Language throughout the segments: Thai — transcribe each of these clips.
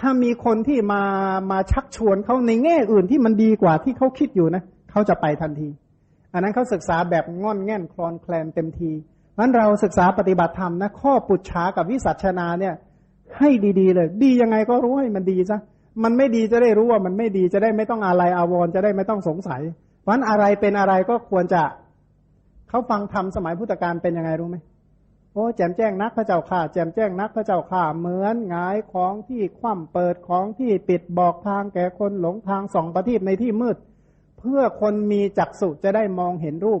ถ้ามีคนที่มามาชักชวนเขาในแง่อื่นที่มันดีกว่าที่เขาคิดอยู่นะเขาจะไปทันที อันนั้นเขาศึกษาแบบง่อนแง่นคลอนแคลนเต็มทีนั้นเราศึกษาปฏิบัติธรรมนะข้อปุจฉากับวิสัชนาเนี่ย ให้ดีๆเลย ดียังไงก็รู้ให้มันดีซะมันไม่ดีจะได้รู้ว่ามันไม่ดีจะได้ไม่ต้องอะไรอาวรจะได้ไม่ต้องสงสัยเพราะนั้นอะไรเป็นอะไรก็ควรจะเขาฟังธรรมสมัยพุทธกาลเป็นยังไงรู้ไหม โอ้แจมแจ้งนักพระเจ้าข่าแจมแจ้งนักพระเจ้าข่าเหมือนงายของที่คว่ำเปิดของที่ปิดบอกทางแก่คนหลงทางส่องประทีปในที่มืด เพื่อคนมีจักษุจะได้มองเห็นรูป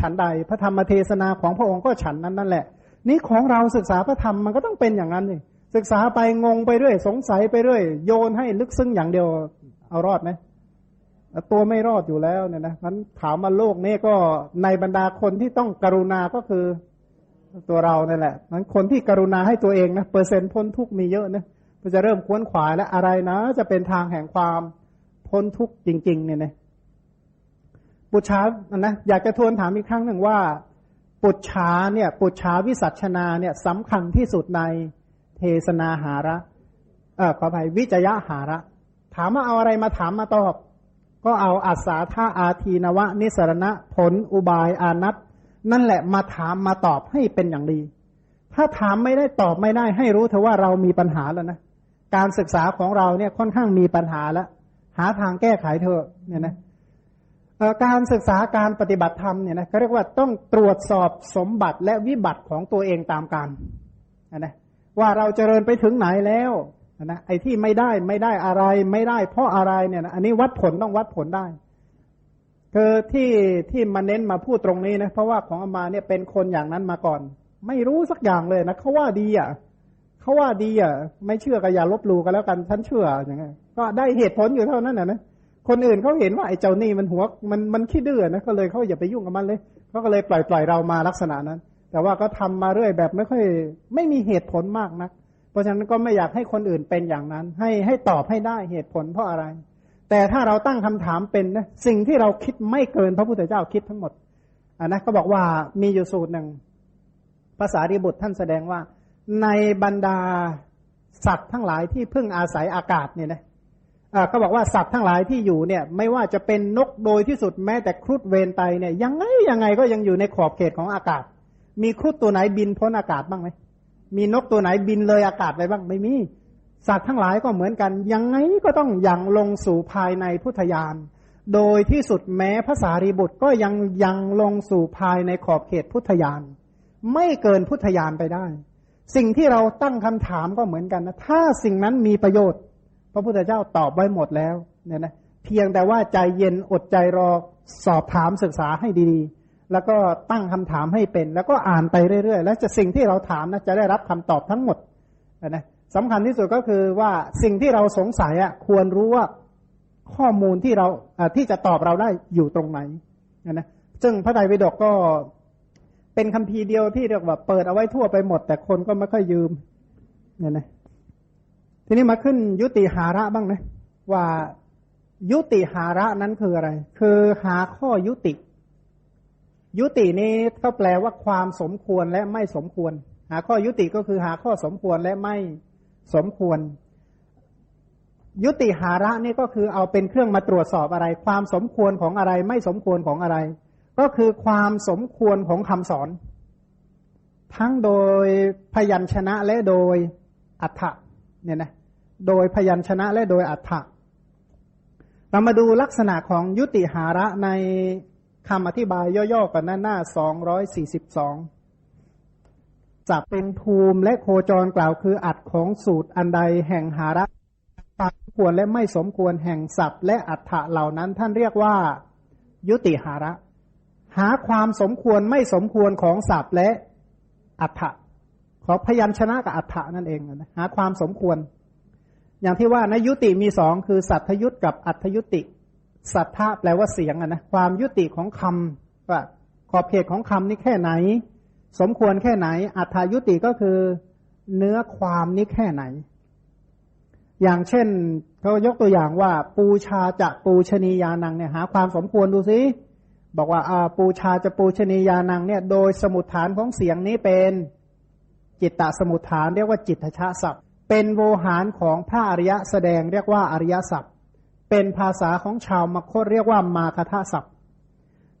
ฉันใดพระธรรมเทศนาของพระองค์ก็ฉันนั้นนั่นแหละ นี่ของเราศึกษาพระธรรมมันก็ต้องเป็นอย่างนั้นเลยศึกษาไปงงไปเรื่อย สงสัยไปเรื่อย โยนให้ลึกซึ้งอย่างเดียวเอารอดไหมตัวไม่รอดอยู่แล้วเนี่ยนะนั้นถามมาโลกนี้ก็ในบรรดาคนที่ต้องกรุณาก็คือ ตัวเราเนี่ยแหละนั้นคนที่กรุณาให้ตัวเองนะเปอร์เซ็นต์พ้นทุกมีเยอะนะก็จะเริ่มควนขวายแล้วอะไรนะ จะเป็นทางแห่งความพ้นทุกจริง ๆ เนี่ยนะปุชานะอยากจะทวนถามอีกครั้งหนึ่งว่า ปุชชาเนี่ย ปุชชาวิสัชนาเนี่ยสำคัญที่สุดในเทศนาหาระ เออขออภัยวิจยะหาระ ถามว่าเอาอะไรมาถามมาตอบ ก็เอาอัศาธาอาทีนวะ นิสรณะ ผลอุบายอานัต นั่นแหละมาถามมาตอบให้เป็นอย่างดี ถ้าถามไม่ได้ตอบไม่ได้ให้รู้เถอะว่าเรามีปัญหาแล้วนะ การศึกษาของเราเนี่ยค่อนข้างมีปัญหาแล้ว หาทางแก้ไขเถอะเนี่ยนะการศึกษาการปฏิบัติธรรมเนี่ยนะเขาเรียกว่าต้องตรวจสอบสมบัติและวิบัติของตัวเองตามการนะว่าเราเจริญไปถึงไหนแล้วนะไอ้ที่ไม่ได้ไม่ได้อะไรไม่ได้เพราะอะไรเนี่ยนะอันนี้วัดผลต้องวัดผลได้ คือที่ที่มาเน้นมาพูดตรงนี้นะเพราะว่าของอามาเนี่ยเป็นคนอย่างนั้นมาก่อน ไม่รู้สักอย่างเลยนะเขาว่าดีอะเขาว่าดีอะ ไม่เชื่อก็อย่าลบหลู่กันแล้วกันฉันเชื่ออย่างเงี้ยก็ได้เหตุผลอยู่เท่านั้นนะนะคนอื่นเขาเห็นว่าไอ้เจ้านี่มันหัวมันมันขี้ดื้อนะก็เลยเขาอย่าไปยุ่งกับมันเลยเขาก็เลยปล่อยปล่อยเรามาลักษณะนั้น แต่ว่าก็ทำมาเรื่อยแบบไม่ค่อย ไม่มีเหตุผลมากนะัก เพราะฉะนั้นก็ไม่อยากให้คนอื่นเป็นอย่างนั้น ให้ให้ตอบให้ได้เหตุผลเพราะอะไร แต่ถ้าเราตั้งคำถามเป็นนะสิ่งที่เราคิดไม่เกินพระพุทธเจ้าคิดทั้งหมดอ่านะก็บอกว่ามีอยู่สูตรหนึ่งภาษาริบุตรท่านแสดงว่า ในบรรดาสัตว์ทั้งหลายที่พึ่งอาศัยอากาศเนี่ยนะอ่าก็บอกว่าสัตว์ทั้งหลายที่อยู่เนี่ย ไม่ว่าจะเป็นนกโดยที่สุดแม้แต่ครุฑเวนไตเนี่ยยังไงยังไงก็ยังอยู่ในขอบเขตของอากาศ มีครุฑตัวไหนบินพ้นอากาศบ้างไหมมีนกตัวไหนบินเลยอากาศไปบ้างไม่มี สัตว์ทั้งหลายก็เหมือนกัน ยังไงก็ต้องยังลงสู่ภายในพุทธญาณโดยที่สุดแม้ภาษารีบุตรก็ยังยังลงสู่ภายในขอบเขตพุทธญาณไม่เกินพุทธญาณไปได้ สิ่งที่เราตั้งคำถามก็เหมือนกันนะ ถ้าสิ่งนั้นมีประโยชน์ พระพุทธเจ้าตอบไว้หมดแล้วเนี่ยนะเพียงแต่ว่าใจเย็นอดใจรอสอบถามศึกษาให้ดีๆ แล้วก็ตั้งคำถามให้เป็น แล้วก็อ่านไปเรื่อยๆ แล้วจะสิ่งที่เราถามนะจะได้รับคำตอบทั้งหมดนะ สำคัญที่สุดก็คือว่าสิ่งที่เราสงสัยอะควรรู้ว่าข้อมูลที่เราที่จะตอบเราได้อยู่ตรงไหนนะซึ่งพระไตรปิฎกก็เป็นคำพีร์เดียวที่เรียกว่าเปิดเอาไว้ทั่วไปหมด แต่คนก็ไม่ค่อยยืมเนี่ยนะทีนี้มาขึ้นยุติหาระบ้างนะว่ายุติหาระนั้นคืออะไร คือหาข้อยุติ ยุตินี้ก็แปลว่าความสมควรและไม่สมควร หาข้อยุติก็คือหาข้อสมควรและไม่ สมควร ยุติหาระนี่ก็คือเอาเป็นเครื่องมาตรวจสอบอะไร ความสมควรของอะไร ไม่สมควรของอะไร ก็คือความสมควรของคำสอน ทั้งโดยพยัญชนะและโดยอัฏฐะเนี่ยนะโดยพยัญชนะและโดยอัฏฐะเรามาดูลักษณะของยุติหาระในคำอธิบายย่อๆกันหน้าหน้าสองร้อยสี่สิบสอง จับเป็นภูมิและโคจรกล่าวคืออัดของสูตรอันใดแห่งหาระสมควรและไม่สมควรแห่งศัพท์ และอัฏฐะเหล่านั้นท่านเรียกว่า ยุติหาระ หาความสมควรไม่สมควรของศัพท์และอัฏฐะขอพยัญชนะกับอัฏฐะนั่นเองนะหาความสมควร อย่างที่ว่านะยุติมีสองคือ สัทธยุตกับอัธยุติ สัทธะแปลว่าเสียงนะความยุติของคำว่าขอบเขตของคำนี่แค่ไหน สมควรแค่ไหน อัธายุติก็คือเนื้อความนี้แค่ไหน อย่างเช่นเขายกตัวอย่างว่า ปูชาจะปูชนียานังเนี่ยหา ความสมควรดูสิบอกว่าอาปูชาจะปูชนียานังเนี่ย โดยสมุดฐานของเสียงนี้เป็นจิตตสมุดฐานเรียกว่าจิตชาศัพท์ เป็นโวหารของพระอริยะแสดงเรียกว่าอริยสัพเป็นภาษาของชาวมคตเรียกว่ามาคทาศัพท์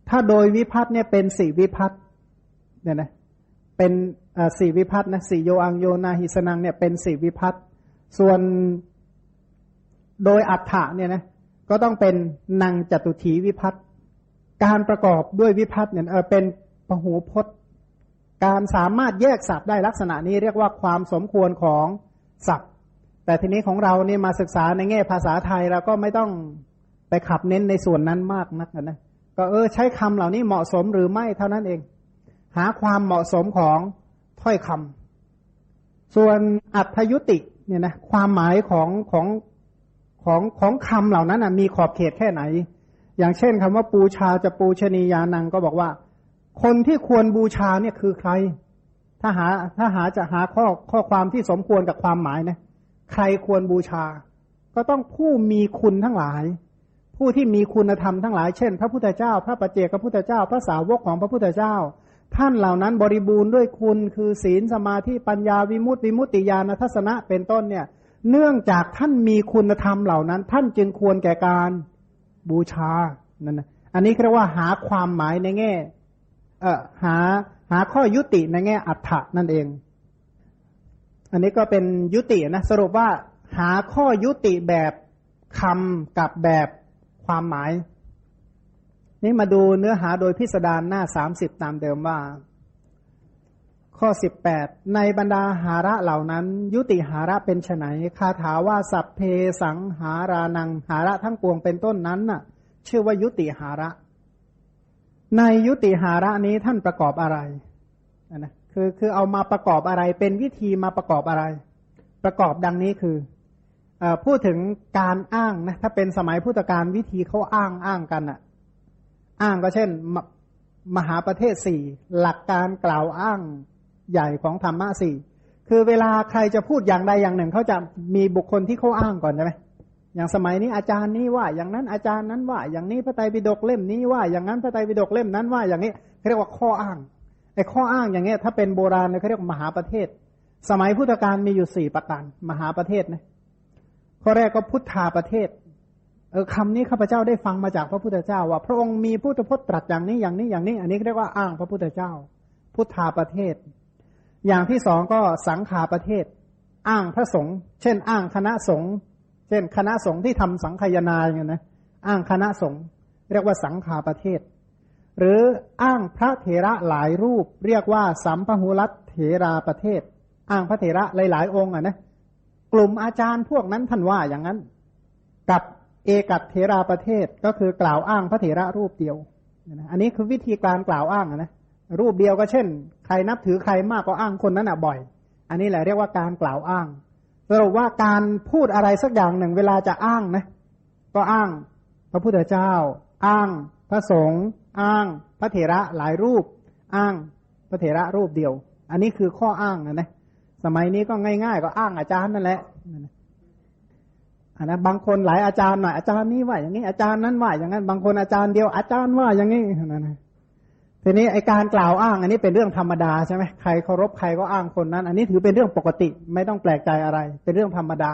ถ้าโดยวิพัฒน์เนี่ยเป็นสี่วิพัฒน์เนี่ยนะ เป็นสี่วิพัฒน์นะสี่โยอังโยนาหิสนังเนี่ยเป็นสี่วิพัฒน์ส่วนโดยอัฏฐะเนี่ยนะก็ต้องเป็นนางจตุถีวิพัฒน์การประกอบด้วยวิพัฒน์เนี่ยเออเป็นปหูพจน์ การสามารถแยกศัพท์ได้ลักษณะนี้เรียกว่าความสมควรของศัพท์ แต่ทีนี้ของเราเนี่ยมาศึกษาในแง่ภาษาไทยเราก็ไม่ต้องไปขับเน้นในส่วนนั้นมากนักนะก็เออใช้คำเหล่านี้เหมาะสมหรือไม่เท่านั้นเอง หาความเหมาะสมของถ้อยคำส่วนอัธยุติเนี่ยนะความหมายของของของของคำเหล่านั้นนะมีขอบเขตแค่ไหน อย่างเช่นคำว่าปูชาจะปูชนียานังก็บอกว่า คนที่ควรบูชาเนี่ยคือใคร ถ้าหาถ้าหาจะหาข้อข้อความที่สมควรกับความหมายนะใครควรบูชา ก็ต้องผู้มีคุณทั้งหลาย ผู้ที่มีคุณธรรมทั้งหลาย เช่น พระพุทธเจ้า พระปเจกพระพุทธเจ้า พระสาวกของพระพุทธเจ้า ท่านเหล่านั้นบริบูรณ์ด้วยคุณคือศีลสมาธิปัญญาวิมุตติวิมุตติญาณทัศนะเป็นต้นเนี่ย เนื่องจากท่านมีคุณธรรมเหล่านั้น ท่านจึงควรแก่การบูชานั่นนะอันนี้เรียกว่าหาความหมายในแง่ เออหาหาข้อยุติในแง่อัฏฐะนั่นเอง อันนี้ก็เป็นยุตินะสรุปว่าหาข้อยุติแบบคำกับแบบความหมาย นี่มาดูเนื้อหาโดยพิสดารหน้าสามสิบตามเดิมว่า ข้อสิบแปดในบรรดาหาระเหล่านั้น ยุติหาระเป็นไฉนคาถาว่าสัพเพสังหารานังหาระทั้งปวงเป็นต้นนั้นน่ะ ชื่อว่ายุติหาระ ในยุติหาระนี้ท่านประกอบอะไรนะคือคือเอามาประกอบอะไรเป็นวิธีมาประกอบอะไร ประกอบดังนี้คือพูดถึงการอ้างนะถ้าเป็นสมัยพุทธกาลวิธีเขาอ้างอ้างกันอะ อ้างก็เช่นมมหาประเทศสี่หลักการกล่าวอ้างใหญ่ของธรรมะสี่คือเวลาใครจะพูดอย่างใดอย่างหนึ่งเขาจะมีบุคคลที่เขาอ้างก่อนใช่ไหมอย่างสมัยนี้อาจารย์นี้ว่า อย่างนั้นอาจารย์นั้นว่า อย่างนี้พระไตรปิฎกเล่มนี้ว่า อย่างนั้นพระไตรปิฎกเล่มนั้นว่า อย่างนี้เขาเรียกว่าข้ออ้างไอ้ข้ออ้างอย่างเงี้ยถ้าเป็นโบราณเขาเรียกมหาประเทศ สมัยพุทธกาลมีอยู่สี่ประการมหาประเทศนะข้อแรกก็พุทธาประเทศ เออคำนี้ข้าพเจ้าได้ฟังมาจากพระพุทธเจ้า ว่าพระองค์มีพุทธพจน์ตรัสอย่างนี้อย่างนี้อย่างนี้ อันนี้เรียกว่าอ้างพระพุทธเจ้า พุทธาประเทศ อย่างที่สองก็สังขาประเทศ อ้างพระสงฆ์เช่น อ้างคณะสงฆ์เช่น คณะสงฆ์ที่ทำสังขยาอย่างนี้นะอ้างคณะสงฆ์เรียกว่าสังขาประเทศ หรืออ้างพระเถระหลายรูป เรียกว่าสัมพหุรัตเถราประเทศ อ้างพระเถระหลายๆองค์อะนะกลุ่มอาจารย์พวกนั้นท่านว่าอย่างนั้น กับ เอกัตเทราประเทศก็คือกล่าวอ้างพระเถระรูปเดียว อันนี้คือวิธีการกล่าวอ้างนะ รูปเดียวก็เช่น ใครนับถือใครมากก็อ้างคนนั้นอะบ่อย อันนี้แหละเรียกว่าการกล่าวอ้าง สรุปว่าการพูดอะไรสักอย่างหนึ่งเวลาจะอ้างนะ ก็อ้างพระพุทธเจ้า อ้าง พระสงฆ์อ้าง พระเถระหลายรูป อ้างพระเถระรูปเดียว อันนี้คือข้ออ้างนะสมัยนี้ก็ง่าย ๆ ก็อ้างอาจารย์นั่นแหละ นะบางคนหลายอาจารย์หน่อยอาจารย์นี้ว่าอย่างนี้อาจารย์นั้นว่าอย่างนั้นบางคนอาจารย์เดียวอาจารย์ว่าอย่างนี้นั่นนะทีนี้ไอการกล่าวอ้าง อันนี้เป็นเรื่องธรรมดาใช่ไหมใครเคารพใครก็อ้างคนนั้น อันนี้ถือเป็นเรื่องปกติไม่ต้องแปลกใจอะไร เป็นเรื่องธรรมดา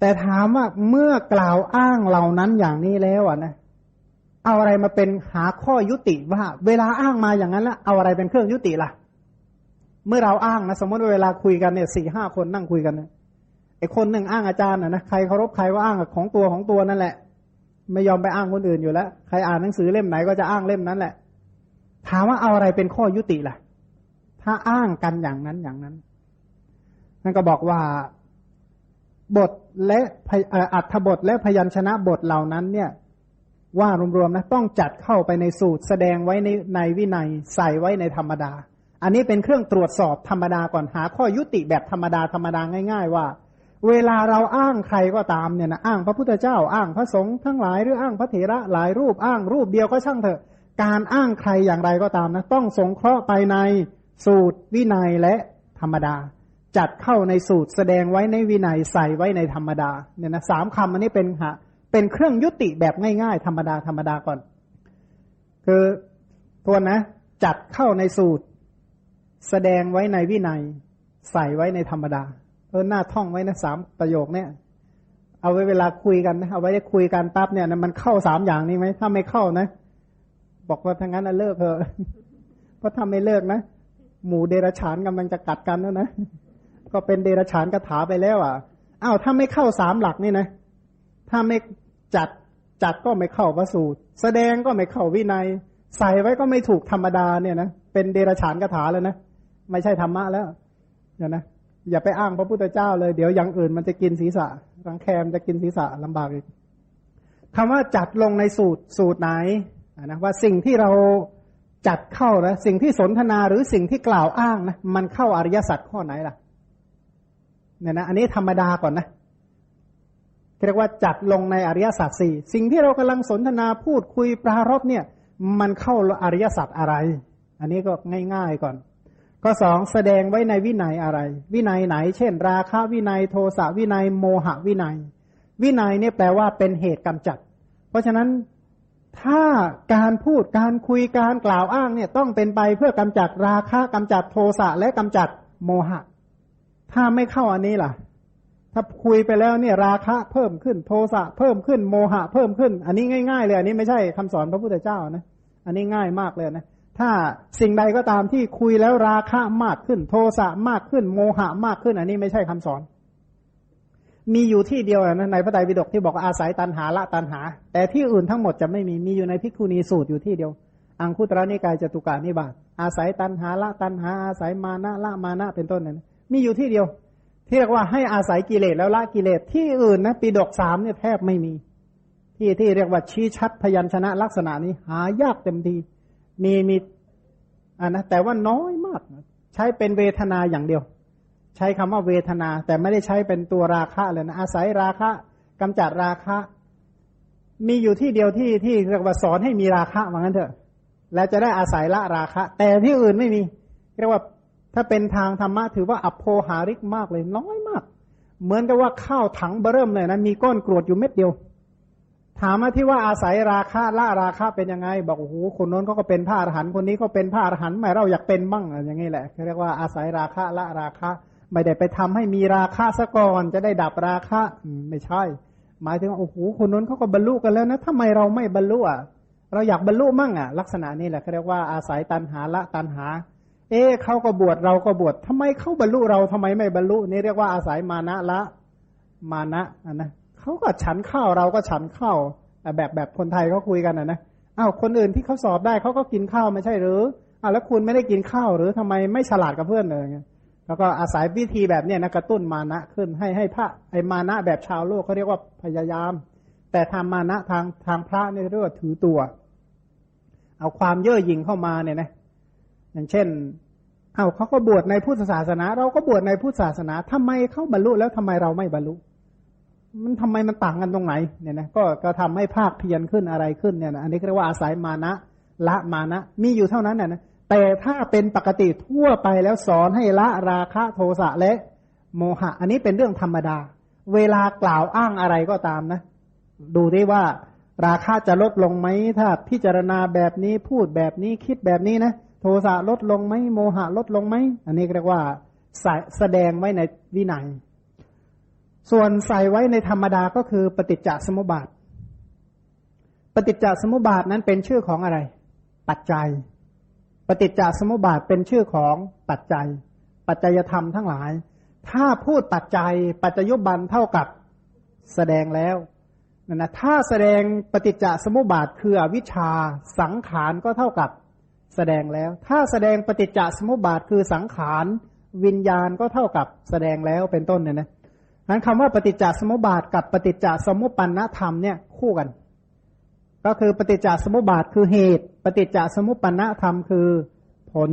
แต่ถามว่าเมื่อกล่าวอ้างเหล่านั้นอย่างนี้แล้วอะนะเอาอะไรมาเป็นหาข้อยุติว่า เวลาอ้างมาอย่างนั้นแล้วเอาอะไรเป็นเครื่องยุติล่ะ เมื่อเราอ้างนะสมมติเวลาคุยกันเนี่ยสี่ห้าคนนั่งคุยกันเนี่ย ไอ้คนหนึ่งอ้างอาจารย์นะนะใครเคารพใครก็อ้างของตัวของตัวนั่นแหละ ไม่ยอมไปอ้างคนอื่นอยู่แล้วใครอ่านหนังสือเล่มไหนก็จะอ้างเล่มนั้นแหละ ถามว่าเอาอะไรเป็นข้อยุติล่ะ ถ้าอ้างกันอย่างนั้นอย่างนั้นนั่นก็บอกว่าบทและอัธบทและพยัญชนะบทเหล่านั้น เนี่ย ว่ารวมๆนะต้องจัดเข้าไปในสูตรแสดงไว้ในในวินัยใส่ไว้ในธรรมดา อันนี้เป็นเครื่องตรวจสอบธรรมดาก่อนหาข้อยุติแบบธรรมดาธรรมดาง่าย ๆ ว่า เวลาเราอ้างใครก็ตามเนี่ยนะอ้างพระพุทธเจ้าอ้างพระสงฆ์ทั้งหลายหรืออ้างพระเถระหลายรูปอ้างรูปเดียวก็ช่างเถอะ การอ้างใครอย่างไรก็ตามนะต้องสงเคราะห์ไปในสูตรวินัยและธรรมดา จัดเข้าในสูตรแสดงไว้ในวินัยใส่ไว้ในธรรมดาเนี่ยนะสามคำอันนี้เป็นหะเป็นเครื่องยุติแบบง่ายๆ ธรรมดาธรรมดาก่อน คือตัวนะ จัดเข้าในสูตร แสดงไว้ในวินัย ใส่ไว้ในธรรมดา ออหน้าท่องไว้นะสามประโยคเนี่ย เอาไว้เวลาคุยกันนะเอาไว้คุยกันปั๊บเนี่ยมันเข้าสามอย่างนี้ไหมถ้าไม่เข้านะ บอกว่าทั้งนั้นเลิกเถอะเพราะถ้าไม่เลิกนะหมูเดรฉานกำลังจะกัดกันแล้วนะก็เป็นเดรฉานกถาไปแล้วอะอ้าวถ้าไม่เข้าสามหลักนี่นะ ถ้าไม่จัดจัดก็ไม่เข้าพระสูตร แสดงก็ไม่เข้าวินัย ใส่ไว้ก็ไม่ถูกธรรมดาเนี่ยนะเป็นเดรฉานกถาแล้วนะไม่ใช่ธรรมะแล้วเนี่ยนะ อย่าไปอ้างพระพุทธเจ้าเลยเดี๋ยวอย่างอื่นมันจะกินศีรษะรังแคมจะกินศีรษะลำบากอีกคำว่าจัดลงในสูตรสูตรไหนนะว่าสิ่งที่เราจัดเข้านะสิ่งที่สนทนาหรือสิ่งที่กล่าวอ้างนะมันเข้าอริยสัจข้อไหนล่ะเนี่ยนะอันนี้ธรรมดาก่อนนะเรียกว่าจัดลงในอริยสัจสี่สิ่งที่เรากำลังสนทนาพูดคุยปรารบเนี่ย มันเข้าอริยสัจอะไร อันนี้ก็ง่าย ๆก่อน ข้อสองแสดงไว้ในวินัยอะไร วินัยไหน เช่น ราคะวินัยโทสะวินัยโมหะวินัย วินัยเนี่ยแปลว่าเป็นเหตุกำจัด เพราะฉะนั้นถ้าการพูดการคุยการกล่าวอ้างเนี่ยต้องเป็นไปเพื่อกำจัดราคะกำจัดโทสะและกำจัดโมหะ ถ้าไม่เข้าอันนี้ล่ะ ถ้าคุยไปแล้วเนี่ยราคะเพิ่มขึ้นโทสะเพิ่มขึ้นโมหะเพิ่มขึ้น อันนี้ง่าย ๆ เลย อันนี้ไม่ใช่คำสอนพระพุทธเจ้านะ อันนี้ง่ายมากเลยนะ ถ้าสิ่งใดก็ตามที่คุยแล้วราคะมากขึ้น โทสะมากขึ้น โมหะมากขึ้น อันนี้ไม่ใช่คำสอน มีอยู่ที่เดียวนะในพระไตรปิฎกที่บอกอาศัยตันหาละตันหา แต่ที่อื่นทั้งหมดจะไม่มีมีอยู่ในพิกุณีสูตรอยู่ที่เดียว อังคุตระนิกายจตุกานิบาตอาศัยตันหาละตันหา อาศัยมานะละมานะเป็นต้นนั้นมีอยู่ที่เดียว ที่เรียกว่าให้อาศัยกิเลสแล้วละกิเลสที่อื่นนะปิฎกสามเนี่ยแทบไม่มี ที่ที่เรียกว่าชี้ชัดพยัญชนะลักษณะนี้หายากเต็มที มีมีอ่านะแต่ว่าน้อยมาก ใช้เป็นเวทนาอย่างเดียว ใช้คำว่าเวทนา แต่ไม่ได้ใช้เป็นตัวราคะเลยนะอาศัยราคะกำจัดราคะ มีอยู่ที่เดียวที่ที่เรียกว่าสอนให้มีราคะว่างั้นเถอะ แล้วจะได้อาศัยละราคะ แต่ที่อื่นไม่มี เรียกว่าถ้าเป็นทางธรรมะถือว่าอัพโพหาริกมากเลยน้อยมาก เหมือนกับว่าข้าวถังเบิ่มเลยนะมีก้อนกรวดอยู่เม็ดเดียว ถามมาที่ว่าอาศัยราคาละราคาเป็นยังไง บอกโอ้โหคนโน้นเขาก็เป็นพระอรหันคนนี้ก็เป็นพระอรหันไม่เราอยากเป็นบ้างอย่างนี้แหละเรียกว่าอาศัยราคาละราคาไม่ได้ไปทำให้มีราคาซะก่อนจะได้ดับราคาไม่ใช่ หมายถึงว่าโอ้โหคนโน้นเขาก็บรรลุกันแล้วนะทำไมเราไม่บรรลุอะเราอยากบรรลุมั่งอะ ลักษณะนี้แหละเขาเรียกว่าอาศัยตันหาละตันหา เอ๊เขาก็บวชเราก็บวชทำไมเขาบรรลุเราทำไมไม่บรรลุนี่เรียกว่าอาศัยมานะละมานะอะนะ เขาก็ฉันข้าวเราก็ฉันข้าวแบบแบบคนไทยเขาคุยกันนะนะอ้าวคนอื่นที่เขาสอบได้เขาก็กินข้าวไม่ใช่หรืออ้าวแล้วคุณไม่ได้กินข้าวหรือทำไมไม่ฉลาดกับเพื่อนเลยแล้วก็อาศัยวิธีแบบเนี้ยนะกระตุ้นมานะขึ้นให้ให้พระไอมานะแบบชาวโลกเขาเรียกว่าพยายาม แต่ทำมานะทางทางพระเนี่ยเรียกว่าถือตัว เอาความเย่อหยิ่งเข้ามาเนี่ยนะอย่างเช่นเอาเขาก็บวชในพุทธศาสนา เราก็บวชในพุทธศาสนาทำไมเขาบรรลุแล้วทำไมเราไม่บรรลุ มันทำไมมันต่างกันตรงไหนเนี่ยนะก็ก็ทำให้ภาคเพียรขึ้นอะไรขึ้นเนี่ยนะอันนี้เรียกว่าอาศัยมานะละมานะ มีอยู่เท่านั้นนะแต่ถ้าเป็นปกติทั่วไปแล้วสอนให้ละราคะโทสะและโมหะ อันนี้เป็นเรื่องธรรมดา เวลากล่าวอ้างอะไรก็ตามนะ ดูได้ว่าราคาจะลดลงไหมถ้าพิจารณาแบบนี้พูดแบบนี้คิดแบบนี้นะโทสะลดลงไหมโมหะลดลงไหมอันนี้เรียกว่าแสดงไว้ในวินัย ส่วนใส่ไว้ในธรรมดาก็คือปฏิจจสมุปบาท ปฏิจจสมุปบาทนั้นเป็นชื่อของอะไร ปัจจัย ปฏิจจสมุปบาทเป็นชื่อของปัจจัย ปัจจัยธรรมทั้งหลาย ถ้าพูดปัจจัย ปัจจยุบันเท่ากับแสดงแล้วนะนะถ้าแสดงปฏิจจสมุปบาทคืออวิชชาสังขารก็เท่ากับแสดงแล้ว ถ้าแสดงปฏิจจสมุปบาทคือสังขารวิญญาณก็เท่ากับแสดงแล้วเป็นต้นเนี่ยนะ นั้นคำว่าปฏิจจสมุปบาทกับปฏิจจสมุปปนธรรมเนี่ยคู่กัน ก็คือปฏิจจสมุปบาทคือเหตุ ปฏิจจสมุปปนธรรมคือผล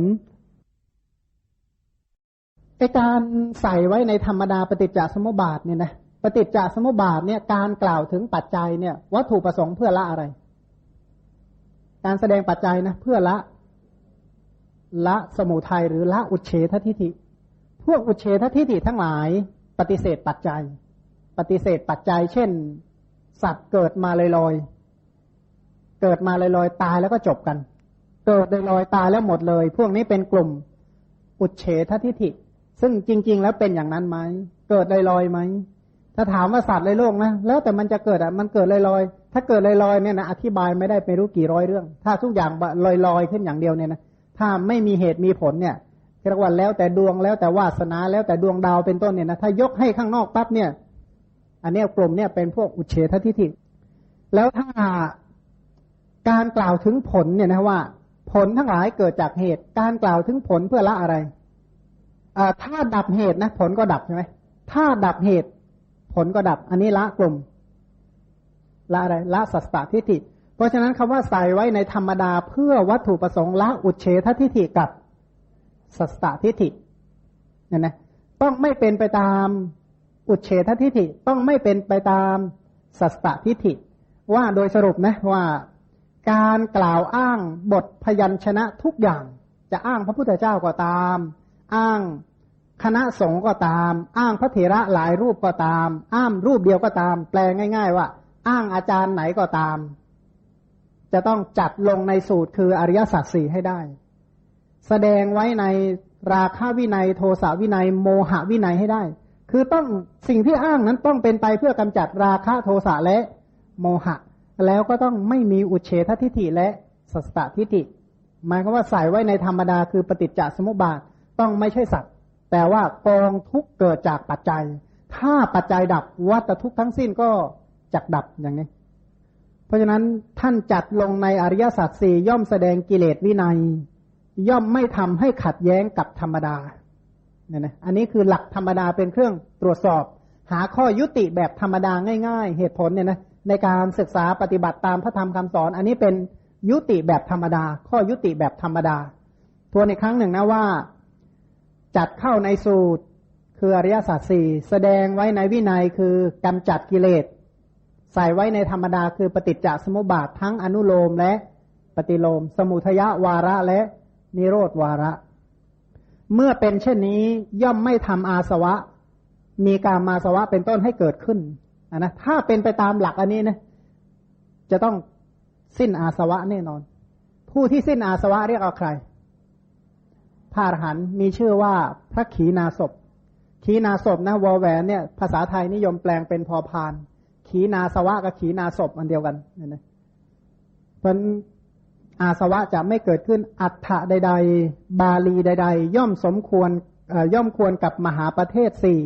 ไอการใส่ไว้ในธรรมดาปฏิจจสมุปบาทเนี่ยนะปฏิจจสมุปบาทเนี่ยการกล่าวถึงปัจจัยเนี่ยวัตถุประสงค์เพื่อละอะไร การแสดงปัจจัยนะเพื่อละละสมุทัยหรือละอุเฉททิฏฐิพวกอุเฉททิฏฐิทั้งหลาย ปฏิเสธปัจจัย ปฏิเสธปัจจัย เช่น สัตว์เกิดมาลอยๆเกิดมาลอยๆตายแล้วก็จบกัน เกิดลอยๆตายแล้วหมดเลย พวกนี้เป็นกลุ่มอุเฉททิฏฐิ ซึ่งจริง ๆ แล้วเป็นอย่างนั้นไหมเกิดลอยๆไหมถ้าถามว่าสัตว์ในโลกนะแล้วแต่มันจะเกิดอะมันเกิดลอยๆถ้าเกิดลอยๆเนี่ยนะอธิบายไม่ได้ไม่รู้กี่ร้อยเรื่อง ถ้าทุกอย่างลอยๆขึ้นอย่างเดียวเนี่ยนะถ้าไม่มีเหตุมีผลเนี่ย เรียกว่าแล้วแต่ดวงแล้วแต่วาสนาแล้วแต่ดวงดาวเป็นต้นเนี่ยนะถ้ายกให้ข้างนอกปั๊บเนี่ย อันนี้กลุ่มเนี่ยเป็นพวกอุเฉททิฏฐิแล้วถ้าการกล่าวถึงผลเนี่ยนะว่า ผลทั้งหลายเกิดจากเหตุ การกล่าวถึงผลเพื่อละอะไรอ่าถ้าดับเหตุนะ ผลก็ดับใช่ไหมถ้าดับเหตุ ผลก็ดับ อันนี้ละกลุ่ม ละอะไร ละสัสตทิฏฐิเพราะฉะนั้นคำว่าใส่ไว้ในธรรมดาเพื่อวัตถุประสงค์ละอุเฉททิฏฐิกับ สัสตทิฏฐิเนี่ยนะต้องไม่เป็นไปตามอุเฉททิฏฐิต้องไม่เป็นไปตามสัสตทิฏฐิ ว่าโดยสรุปนะว่าการกล่าวอ้างบทพยัญชนะทุกอย่าง จะอ้างพระพุทธเจ้าก็ตาม อ้างคณะสงฆ์ก็ตาม อ้างพระเถระหลายรูปก็ตาม อ้างรูปเดียวก็ตาม แปลง่าย ๆ ว่า อ้างอาจารย์ไหนก็ตาม จะต้องจัดลงในสูตรคืออริยสัจสี่ให้ได้ แสดงไว้ในราคาวินัยโทสาวินัย โมหะวินัยให้ได้ คือต้องสิ่งที่อ้างนั้นต้องเป็นไปเพื่อกำจัดราคะโทสะและโมหะ แล้วก็ต้องไม่มีอุเฉททิฏฐิและสัสตทิฏฐิหมายความว่าใส่ไว้ในธรรมดาคือปฏิจจสมุปบาทต้องไม่ใช่สัตว์ แต่ว่ากองทุกเกิดจากปัจจัย ถ้าปัจจัยดับวัตทุกทั้งสิ้นก็จักดับอย่างนี้ เพราะฉะนั้นท่านจัดลงในอริยสัจสี่ย่อมแสดงกิเลสวินัย ย่อมไม่ทำให้ขัดแย้งกับธรรมดาเนี่ยนะอันนี้คือหลักธรรมดาเป็นเครื่องตรวจสอบ หาข้อยุติแบบธรรมดาง่าย ๆ เหตุผลเนี่ยนะในการศึกษาปฏิบัติตามพระธรรมคำสอน อันนี้เป็นยุติแบบธรรมดา ข้อยุติแบบธรรมดา ทวนอีกครั้งหนึ่งนะว่า จัดเข้าในสูตรคืออริยสัจสี่แสดงไว้ในวินัยคือกำจัดกิเลสใส่ไว้ในธรรมดาคือปฏิจจสมุปบาททั้งอนุโลมและปฏิโลม สมุทยะวาระและ นิโรธวาระ เมื่อเป็นเช่นนี้ย่อมไม่ทำอาสวะ มีการมาสวะเป็นต้นให้เกิดขึ้นนนะถ้าเป็นไปตามหลักอันนี้นะจะต้องสิ้นอาสวะแน่นอน ผู้ที่สิ้นอาสวะเรียกเอาใครพระอรหันต์มีชื่อว่าพระขีณาศพขีณาศพนะวอแหวนเนี่ย ภาษาไทยนิยมแปลงเป็นพอพาน ขีนาสวะกับขีนาศพอันเดียวกันเนี่ยนะเพราะ อาสวะจะไม่เกิดขึ้นอัฏฐะใด ๆ บาลีใด ๆ ย่อมสมควรย่อมควรกับมหาประเทศสี่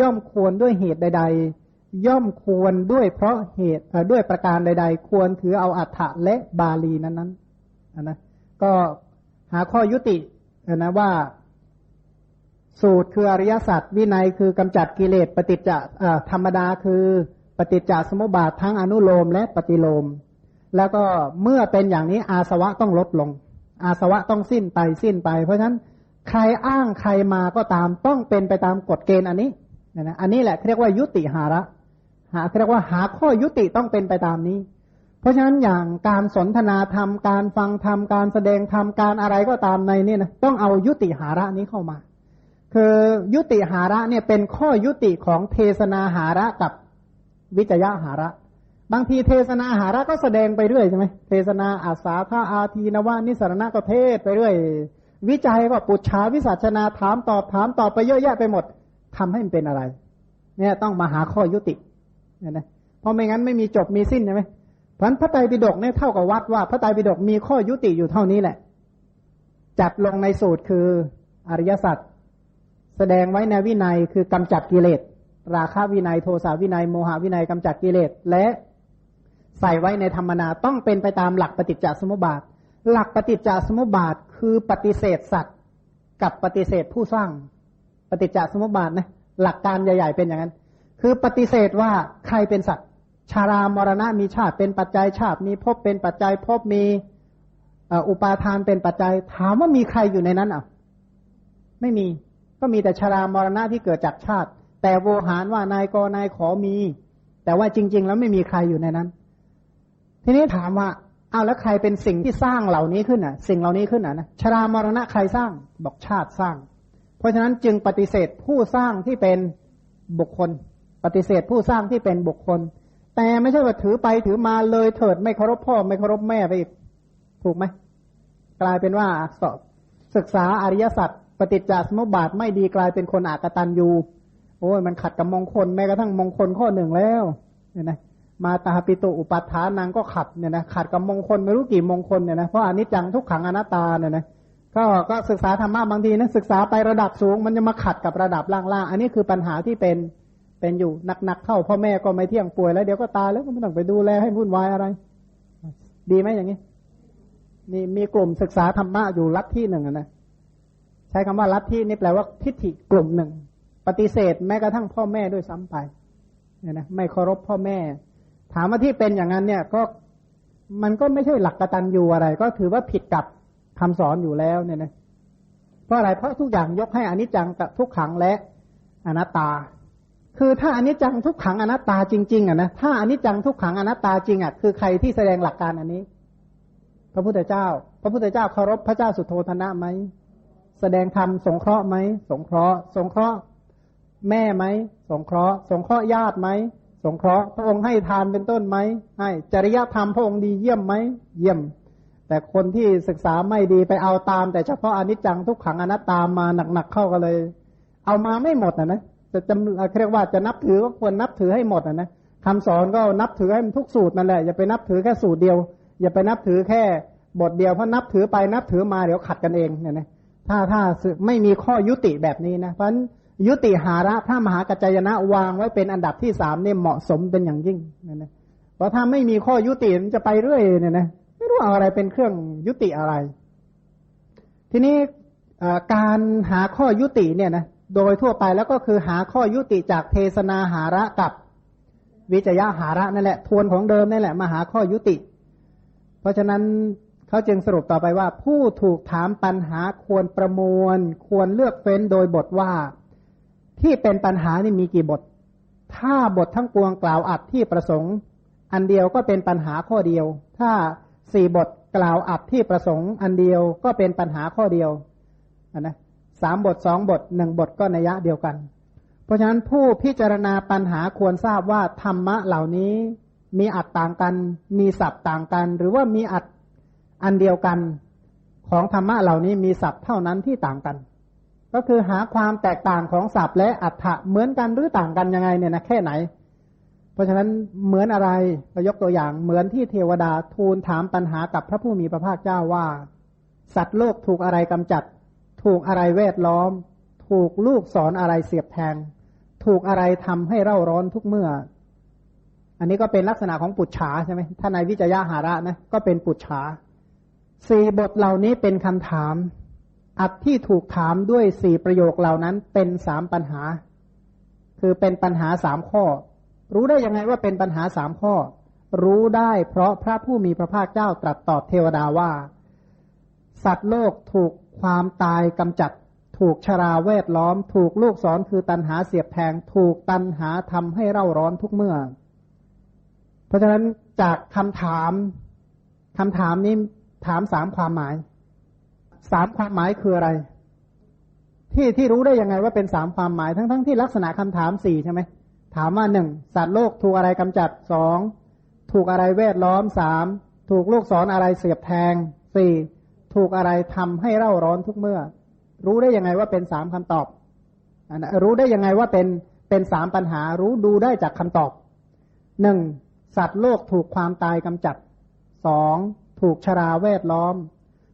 ย่อมควรด้วยเหตุใด ๆ ย่อมควรด้วยเพราะเหตุด้วยประการใด ๆ ควรถือเอาอัฏฐะและบาลีนั้นๆนะก็หาข้อยุตินะว่า สูตรคืออริยสัจวินัยคือกำจัดกิเลสปฏิจจธรรมดาคือปฏิจจสมุปบาททั้งอนุโลมและปฏิโลม แล้วก็เมื่อเป็นอย่างนี้อาสวะต้องลดลง อาสวะต้องสิ้นไปสิ้นไป เพราะฉะนั้นใครอ้างใครมาก็ตามต้องเป็นไปตามกฎเกณฑ์อันนี้นะอันนี้แหละเรียกว่ายุติหาระ หาเรียกว่าหาข้อยุติต้องเป็นไปตามนี้ เพราะฉะนั้นอย่างการสนทนาธรรมการฟังธรรมการแสดงธรรมการอะไรก็ตามในนี่นะต้องเอายุติหาระนี้เข้ามา คือยุติหาระเนี่ยเป็นข้อยุติของเทศนาหาระกับวิจยะหาระ บางทีเทศนาหาระก็แสดงไปเรื่อยใช่ไหมเทศนาอาสาท่าอาทีนวานิสรณะก็เทศไปเรื่อย วิจัยก็ปุจฉาวิสัชนาถามตอบถามตอบไปเยอะแยะไปหมดทำให้มันเป็นอะไร เนี่ยต้องมาหาข้อยุติเนี่ยนะเพราะไม่งั้นไม่มีจบมีสิ้นใช่ไหมเพราะพระไตรปิฎกเนี่ยเท่ากับวัดว่าพระไตรปิฎกมีข้อยุติอยู่เท่านี้แหละ จัดลงในสูตรคืออริยสัจแสดงไว้ในวินัยคือกำจัดกิเลสราคะวินัยโทสาวินัยโมหวินัยกำจัดกิเลสและ ใส่ไว้ในธรรมนาต้องเป็นไปตามหลักปฏิจจสมุปบาท หลักปฏิจจสมุปบาทคือปฏิเสธสัตว์กับปฏิเสธผู้สร้าง ปฏิจจสมุปบาทนะหลักการใหญ่ ๆ เป็นอย่างนั้น คือปฏิเสธว่าใครเป็นสัตว์ ชารามรณะมีชาติเป็นปัจจัยชาติ มีภพเป็นปัจจัยภพมีอุปาทานเป็นปัจจัยถามว่ามีใครอยู่ในนั้นอะไม่มีก็มีแต่ชารามรณะที่เกิดจากชาติ แต่โวหารว่านายกนายขอมี แต่ว่าจริง ๆ แล้วไม่มีใครอยู่ในนั้น ทีนี้ถามว่าเอาแล้วใครเป็นสิ่งที่สร้างเหล่านี้ขึ้นอะ สิ่งเหล่านี้ขึ้นอะนะชรามรณะใครสร้างบอกชาติสร้าง เพราะฉะนั้นจึงปฏิเสธผู้สร้างที่เป็นบุคคล ปฏิเสธผู้สร้างที่เป็นบุคคล แต่ไม่ใช่ว่าถือไปถือมาเลยเถิดไม่เคารพพ่อไม่เคารพแม่ไปอีกถูกไหมกลายเป็นว่าสอบศึกษาอริยสัจปฏิจจสมุปบาทไม่ดีกลายเป็นคนอากตันยูโอ้ยมันขัดกับมงคลแม้กระทั่งมงคลข้อหนึ่งแล้วเนี่ยนะ มาตาปิตุอุปัฏฐานังก็ขัดเนี่ยนะขัดกับมงคลไม่รู้กี่มงคลเนี่ยนะเพราะอนิจจังทุกขังอนัตตาเนี่ยนะก็ก็ศึกษาธรรมะบางทีนะศึกษาไประดับสูง มันจะมาขัดกับระดับล่างๆ อันนี้คือปัญหาที่เป็นเป็นอยู่หนักๆเข้าพ่อแม่ก็ไม่เที่ยงป่วยแล้วเดี๋ยวก็ตายแล้วก็ไม่ต้องไปดูแลให้วุ่นวายอะไร ดีไหมอย่างนี้ นี่มีกลุ่มศึกษาธรรมะอยู่ลัทธิหนึ่งนะใช้คำว่าลัทธินี่แปลว่าทิฏฐิกลุ่มหนึ่ง ปฏิเสธแม้กระทั่งพ่อแม่ด้วยซ้ำไปเนี่ยนะไม่เคารพพ่อแม่ ถามว่าที่เป็นอย่างนั้นเนี่ยก็มันก็ไม่ใช่หลักกตัญญูอะไร ก็ถือว่าผิดกับคำสอนอยู่แล้วเนี่ยนะเพราะอะไรเพราะทุกอย่างยกให้อนิจจังกับทุกขังและอนัตตา คือถ้าอนิจจังทุกขังอนัตตาจริงๆอะนะถ้าอนิจจังทุกขังอนัตตาจริงอะคือใครที่แสดงหลักการอันนี้ พระพุทธเจ้า พระพุทธเจ้าเคารพพระเจ้าสุโธธนะไหมแสดงธรรมสงเคราะห์ไหมสงเคราะห์ สงเคราะห์ แม่ไหมสงเคราะห์ สงเคราะห์ญาติไหม สงเคราะห์พระองค์ให้ทานเป็นต้นไหมให้จริยธรรมพระองค์ดีเยี่ยมไหมเยี่ยม แต่คนที่ศึกษาไม่ดีไปเอาตาม แต่เฉพาะอนิจจังทุกขังอนัตตามมาหนักๆเข้ากันเลย เอามาไม่หมดนะนะจะจำเรียกว่าจะนับถือก็ควรนับถือให้หมดนะนะคำสอนก็นับถือให้มันทุกสูตรนั่นแหละอย่าไปนับถือแค่สูตรเดียว อย่าไปนับถือแค่บทเดียวเพราะนับถือไปนับถือมาเดี๋ยวขัดกันเองเนี่ยนะถ้าถ้าไม่มีข้อยุติแบบนี้นะเพราะนั้น ยุติหาระพระมหากัจจยนะวางไว้เป็นอันดับที่สามเนี่ยเหมาะสมเป็นอย่างยิ่งนะนะเพราะถ้าไม่มีข้อยุติมันจะไปเรื่อยเนี่ยนะไม่รู้เอาอะไรเป็นเครื่องยุติอะไร ทีนี้การหาข้อยุติเนี่ยนะโดยทั่วไปแล้วก็คือหาข้อยุติจากเทศนาหาระกับวิจยะหาระนั่นแหละ ทวนของเดิมนั่นแหละมาหาข้อยุติ เพราะฉะนั้นเขาจึงสรุปต่อไปว่า ผู้ถูกถามปัญหาควรประมวล ควรเลือกเฟ้นโดยบทว่า ที่เป็นปัญหานี่มีกี่บท ถ้าบททั้งปวงกล่าวอัดที่ประสงค์ อันเดียวก็เป็นปัญหาข้อเดียว ถ้าสี่บทกล่าวอัดที่ประสงค์ อันเดียวก็เป็นปัญหาข้อเดียวนะสามบทสองบทหนึ่งบทก็นัยะเดียวกัน เพราะฉะนั้นผู้พิจารณาปัญหาควรทราบว่าธรรมะเหล่านี้มีอัดต่างกัน มีศัพท์ต่างกัน หรือว่ามีอัดอันเดียวกัน ของธรรมะเหล่านี้มีศัพท์เท่านั้นที่ต่างกัน ก็คือหาความแตกต่างของศัพท์และอัฏฐะเหมือนกันหรือต่างกันยังไงเนี่ยนะแค่ไหน เพราะฉะนั้นเหมือนอะไรเรายกตัวอย่างเหมือนที่เทวดาทูลถามปัญหากับพระผู้มีพระภาคเจ้าว่า สัตว์โลกถูกอะไรกำจัด ถูกอะไรเวทล้อม ถูกลูกสอนอะไรเสียบแทง ถูกอะไรทำให้เร่าร้อนทุกเมื่อ อันนี้ก็เป็นลักษณะของปุจฉาใช่ไหมถ้าในวิจยาหาระนะก็เป็นปุจฉาสี่บทเหล่านี้เป็นคำถาม อัดที่ถูกถามด้วยสี่ประโยคเหล่านั้นเป็นสามปัญหา คือเป็นปัญหาสามข้อ รู้ได้ยังไงว่าเป็นปัญหาสามข้อ รู้ได้เพราะพระผู้มีพระภาคเจ้าตรัสตอบเทวดาว่า สัตว์โลกถูกความตายกำจัด ถูกชราเวทล้อม ถูกลูกศรคือตันหาเสียบแทง ถูกตันหาทำให้เร่าร้อนทุกเมื่อ เพราะฉะนั้นจากคำถามคำถามนี้ถามสามความหมาย สามความหมายคืออะไร ที่ที่รู้ได้ยังไงว่าเป็นสามความหมายทั้งทั้งที่ลักษณะคำถามสี่ใช่ไหมถามว่าหนึ่งสัตว์โลกถูกอะไรกำจัดสองถูกอะไรเวทล้อมสามถูกลูกศรออะไรเสียบแทงสี่ถูกอะไรทำให้เร่าร้อนทุกเมื่อ รู้ได้ยังไงว่าเป็นสามคำตอบรู้ได้ยังไงว่าเป็นเป็นสามปัญหา รู้ดูได้จากคำตอบหนึ่งสัตว์โลกถูกความตายกำจัดสองถูกชราแวดล้อม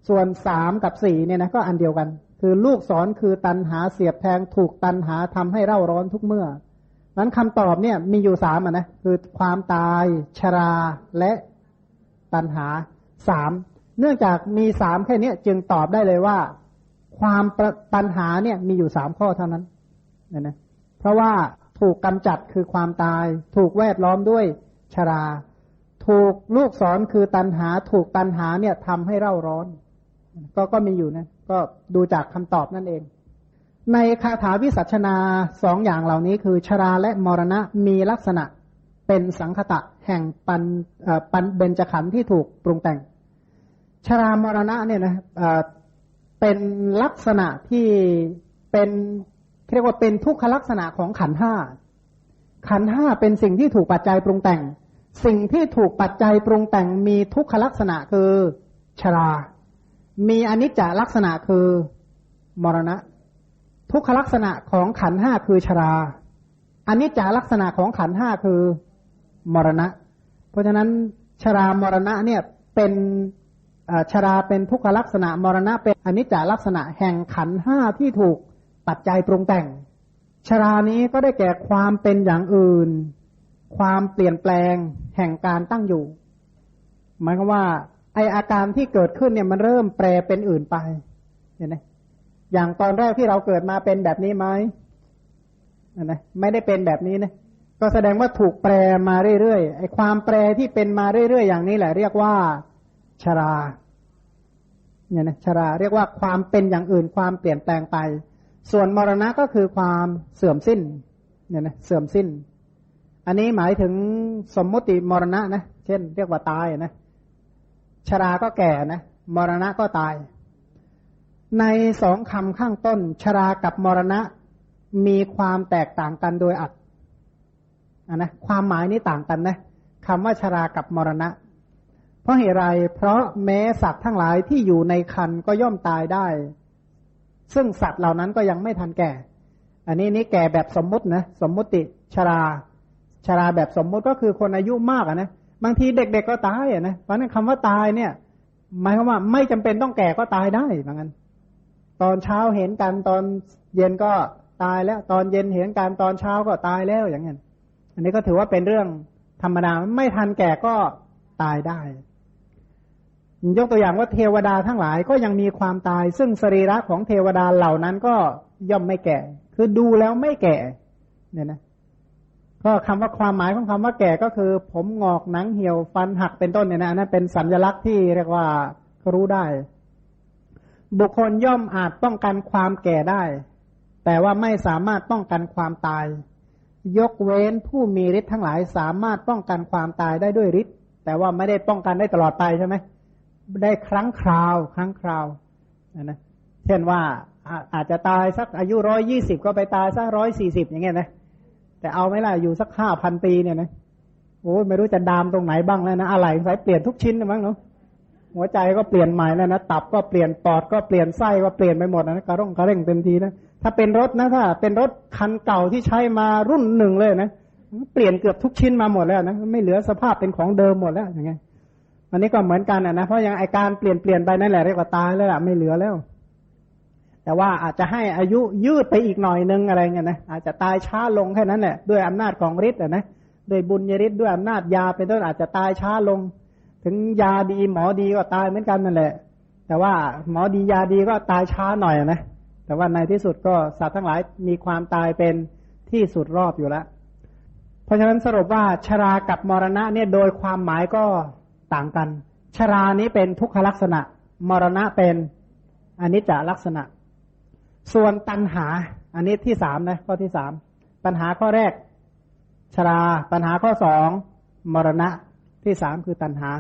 ส่วนสามกับสี่เนี่ยนะก็อันเดียวกัน คือลูกศรคือตันหาเสียบแทงถูกตันหาทำให้เร่าร้อนทุกเมื่อนั้นคำตอบเนี่ยมีอยู่สามอะนะคือความตายชราและตันหาสามเนื่องจากมีสามแค่นี้จึงตอบได้เลยว่า ความปัญหาเนี่ยมีอยู่สามข้อเท่านั้นนะนะเพราะว่าถูกกำจัดคือความตาย ถูกแวดล้อมด้วยชรา ถูกลูกศรคือตันหา ถูกตันหาเนี่ยทำให้เร่าร้อน ก็ก็มีอยู่นะ ก็ดูจากคำตอบนั่นเอง ในคาถาวิสัชนาสองอย่างเหล่านี้คือ ชราและมรณะมีลักษณะเป็นสังคตะแห่งปันปันเบญจขันธ์ที่ถูกปรุงแต่ง ชรามรณะเนี่ยนะเป็นลักษณะที่เป็นเรียกว่าเป็นทุกขลักษณะของขันห้าขันห้าเป็นสิ่งที่ถูกปัจจัยปรุงแต่ง สิ่งที่ถูกปัจจัยปรุงแต่งมีทุกขลักษณะคือชรา มีอนิจจลักษณะคือมรณะ ทุกขลักษณะของขันห้าคือชราอนนี้จาลักษณะของขันห้าคือมรณะ เพราะฉะนั้นชรามรณะเนี่ยเป็นชราเป็นทุกขลักษณะมรณะเป็นอนิจจลักษณะแห่งขันห้าที่ถูกปัจจัยปรุงแต่ง ชรานี้ก็ได้แก่ความเป็นอย่างอื่น ความเปลี่ยนแปลงแห่งการตั้งอยู่ หมายความว่า ไออาการที่เกิดขึ้นเนี่ยมันเริ่มแปรเป็นอื่นไป เห็นไหมอย่างตอนแรกที่เราเกิดมาเป็นแบบนี้ไหมนะไม่ได้เป็นแบบนี้นะก็แสดงว่าถูกแปรมาเรื่อยๆไอความแปรที่เป็นมาเรื่อยๆอย่างนี้แหละ เรียกว่าชราเนี่ยนะชราเรียกว่าความเป็นอย่างอื่นความเปลี่ยนแปลงไป ส่วนมรณะก็คือความเสื่อมสิ้นเนี่ยนะเสื่อมสิ้น อันนี้หมายถึงสมมติมรณะนะเช่น เรียกว่าตายนะ ชราก็แก่นะมรณะก็ตาย ในสองคำข้างต้น ชรากับมรณะมีความแตกต่างกันโดยอัดนนะความหมายนี้ต่างกันนะคำว่าชรากับมรณะ เพราะเหตุไรเพราะแม้สัตว์ทั้งหลายที่อยู่ในคันก็ย่อมตายได้ ซึ่งสัตว์เหล่านั้นก็ยังไม่ทันแก่ อันนี้นี่แก่แบบสมมุตินะสมมุติชรา ชราแบบสมมุติก็คือคนอายุมากอะนะ บางทีเด็กๆก็ตายอะนะเพราะนั้นคำว่าตายเนี่ย หมายความว่า ไม่จำเป็นต้องแก่ก็ตายได้เหมือนกันตอนเช้าเห็นกันตอนเย็นก็ตายแล้ว ตอนเย็นเห็นการตอนเช้าก็ตายแล้วอย่างเงี้ยอันนี้ก็ถือว่าเป็นเรื่องธรรมดาไม่ทันแก่ก็ตายได้ ยกตัวอย่างว่าเทวดาทั้งหลายก็ยังมีความตาย ซึ่งสรีระของเทวดาเหล่านั้นก็ย่อมไม่แก่ คือดูแล้วไม่แก่ เนี่ยนะ ก็คำว่าความหมายของคำว่าแก่ก็คือ ผมงอกหนังเหี่ยวฟันหักเป็นต้นเนี่ยนะนั่นเป็นสัญลักษณ์ที่เรียกว่ารู้ได้ บุคคลย่อมอาจป้องกันความแก่ได้ แต่ว่าไม่สามารถป้องกันความตาย ยกเว้นผู้มีฤทธิ์ทั้งหลายสามารถป้องกันความตายได้ด้วยฤทธิ์แต่ว่าไม่ได้ป้องกันได้ตลอดไปใช่ไหมได้ครั้งคราว ครั้งคราวนะเช่นว่าอาจจะตายสักอายุร้อยยี่สิบก็ไปตายสักร้อยสี่สิบอย่างเงี้ยนะ แต่เอาไม่ล่ะอยู่สักห้าพันปีเนี่ยนะโอ้ยไม่รู้จะดามตรงไหนบ้างแล้วนะอะไรสายเปลี่ยนทุกชิ้นนะมั้งเนาะหัวใจก็เปลี่ยนใหม่แล้วนะตับก็เปลี่ยนปอดก็เปลี่ยนไส้ก็เปลี่ยนไปหมดนะกระร่องกระเร่งเต็มทีนะถ้าเป็นรถนะถ้า เป็นรถคันเก่าที่ใช้มารุ่นหนึ่งเลยนะเปลี่ยนเกือบทุกชิ้นมาหมดแล้วนะไม่เหลือสภาพเป็นของเดิมหมดแล้วอย่างไงอันนี้ก็เหมือนกันนะเพราะยังไอการเปลี่ยนเปลี่ยนไปนั่นแหละเรียกว่าตายแล้วล่ะไม่เหลือแล้ว แต่ว่าอาจจะให้อายุยืดไปอีกหน่อยนึงอะไรเงี้ยนะอาจจะตายช้าลงแค่นั้นแหละด้วยอำนาจของฤทธิ์นะด้วยบุญยฤทธิ์ด้วยอำนาจยาเป็นต้นอาจจะตายช้าลง ถึงยาดีหมอดีก็ตายเหมือนกันนั่นแหละ แต่ว่าหมอดียาดีก็ตายช้าหน่อยนะแต่ว่าในที่สุดก็สัตว์ทั้งหลายมีความตายเป็นที่สุดรอบอยู่แล้วเพราะฉะนั้นสรุปว่าชรากับมรณะเนี่ยโดยความหมายก็ต่างกัน ชรานี้เป็นทุกขลักษณะ มรณะเป็นอนิจจลักษณะ ส่วนตัณหา อันนี้ที่สามนะข้อที่สามปัญหาข้อแรก ชรา ปัญหาข้อสองมรณะที่สามคือตัณหา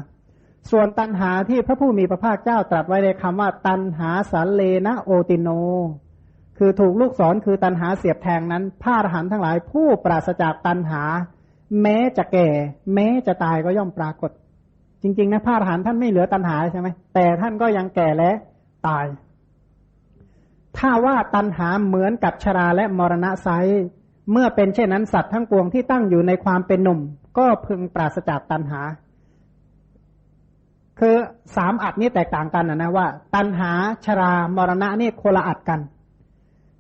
ส่วนตันหาที่พระผู้มีพระภาคเจ้าตรัสไว้ในคำว่า ตันหาสันเลนะโอติโน คือถูกลูกศรคือตันหาเสียบแทงนั้นพระอรหันต์ทั้งหลายผู้ปราศจากตันหา แม้จะแก่ แม้จะตายก็ย่อมปรากฏ จริง ๆ นะพระอรหันต์ท่านไม่เหลือตันหาใช่ไหมแต่ท่านก็ยังแก่และตาย ถ้าว่าตันหาเหมือนกับชราและมรณะไซเมื่อเป็นเช่นนั้นสัตว์ทั้งปวงที่ตั้งอยู่ในความเป็นหนุ่ม ก็พึงปราศจากตันหา คือสามอัดนี้แตกต่างกันนะนะว่า ตัณหาชรามรณะนี่คนละอัดกัน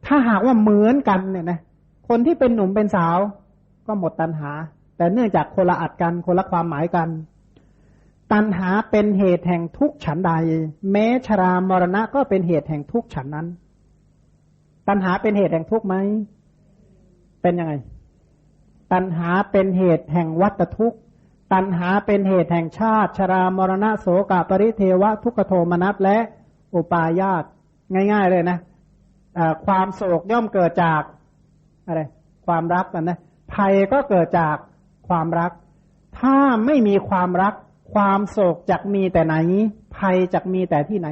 ถ้าหากว่าเหมือนกันเนี่ยนะคนที่เป็นหนุ่มเป็นสาว ก็หมดตัณหา แต่เนื่องจากคนละอัดกันคนละความหมายกัน ตัณหาเป็นเหตุแห่งทุกข์ฉันใด แม้ชรามรณะก็เป็นเหตุแห่งทุกข์ฉันนั้น ตัณหาเป็นเหตุแห่งทุกข์ไหม เป็นยังไง ตัณหาเป็นเหตุแห่งวัตทุกข์ ตัณหาเป็นเหตุแห่งชาติ ชรามรณะโสกปริเทวะ ทุกขโทมนัสและอุปาญาตง่าย ๆ เลยนะความโศกย่อมเกิดจากอะไร ความรักกันนะภัยก็เกิดจากความรัก ถ้าไม่มีความรัก ความโศกจะมีแต่ไหน ภัยจะมีแต่ที่ไหน